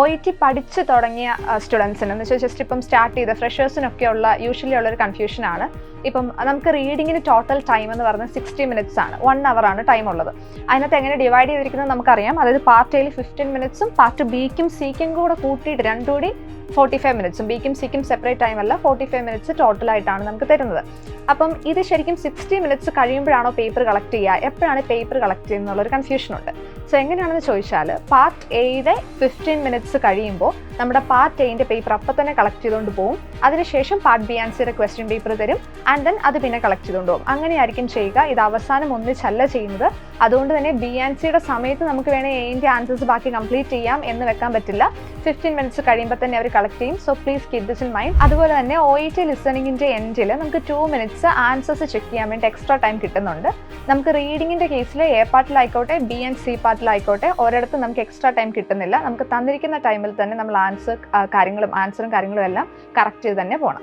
O E T പഠിച്ച് തുടങ്ങിയ സ്റ്റുഡൻസിന് എന്ന് വെച്ചാൽ ജസ്റ്റ് ഇപ്പം സ്റ്റാർട്ട് ചെയ്ത ഫ്രഷേഴ്സിനൊക്കെ ഉള്ള യൂഷ്വലി ഉള്ളൊരു കൺഫ്യൂഷനാണ് ഇപ്പം നമുക്ക് റീഡിങ്ങിന് ടോട്ടൽ ടൈം എന്ന് പറഞ്ഞാൽ സിക്സ്റ്റി മിനിറ്റ്സ് ആണ്. വൺ ആണ് ടൈം ഉള്ളത്. അതിനകത്ത് എങ്ങനെ ഡിവൈഡ് ചെയ്തിരിക്കുന്നത് നമുക്കറിയാം. അതായത് പാർട്ട് എയിൽ ഫിഫ്റ്റീൻ മിനിറ്റ്സും പാർട്ട് ബിക്കും സിക്കും കൂടെ കൂട്ടിയിട്ട് രണ്ടും കൂടി ഫോർട്ടി ഫൈവ് മിനിറ്റ്സും ബിക്കും സിക്കും സെപ്പറേറ്റ് ടൈം അല്ല ഫോർട്ടി ഫൈവ് മിനിറ്റ്സ് ടോട്ടലായിട്ടാണ് നമുക്ക് തരുന്നത്. അപ്പം ഇത് ശരിക്കും സിക്സ്റ്റി മിനിറ്റ്സ് കഴിയുമ്പോഴാണോ പേപ്പർ കളക്ട് ചെയ്യുക? എപ്പോഴാണ് പേപ്പർ കളക്ട് ചെയ്യുന്നത് ഉണ്ട്. സോ എങ്ങനെയാണെന്ന് ചോദിച്ചാൽ പാർട്ട് എയുടെ ഫിഫ്റ്റീൻ മിനിറ്റ്സ് കഴിയുമ്പോൾ നമ്മുടെ പാർട്ട് എയിന്റെ പേപ്പർ അപ്പം തന്നെ കളക്ട് ചെയ്തുകൊണ്ട് പോകും അതിനുശേഷം പാർട്ട് ബി ആൻസിയുടെ ക്വസ്റ്റ്യൻ പേപ്പർ തരും. ആൻഡ് ദെൻ അത് പിന്നെ കളക്ട് ചെയ്തുകൊണ്ട് പോകും അങ്ങനെയായിരിക്കും ചെയ്യുക. ഇത് അവസാനം ഒന്നിച്ചല്ല ചെയ്യുന്നത്. അതുകൊണ്ട് തന്നെ ബി ആൻസിയുടെ സമയത്ത് നമുക്ക് വേണേൽ എയിന്റെ ആൻസേഴ്സ് ബാക്കി കംപ്ലീറ്റ് ചെയ്യാം എന്ന് വെക്കാൻ പറ്റില്ല. ഫിഫ്റ്റീൻ മിനിറ്റ്സ് കഴിയുമ്പോൾ തന്നെ അവർ കളക്ട് ചെയ്യും. So please keep this in mind അതുപോലെ തന്നെ ഒ ഇ ടി ലിസണിങ്ങിന്റെ എൻഡിൽ നമുക്ക് ടു മിനിറ്റ്സ് ആൻസേഴ്സ് ചെക്ക് ചെയ്യാൻ വേണ്ടി എക്സ്ട്രാ ടൈം കിട്ടുന്നുണ്ട്. നമുക്ക് റീഡിങ്ങിന്റെ കേസിൽ എ പാർട്ടിലായിക്കോട്ടെ ബി ആൻഡ് സി പാർട്ടിലായിക്കോട്ടെ ഒരിടത്ത് നമുക്ക് എക്സ്ട്രാ ടൈം കിട്ടുന്നില്ല. നമുക്ക് തന്നിരിക്കുന്ന ടൈമിൽ തന്നെ നമ്മൾ ആൻസർ കാര്യങ്ങളും ആൻസറും കാര്യങ്ങളും എല്ലാം കറക്റ്റ് ചെയ്ത് തന്നെ പോകണം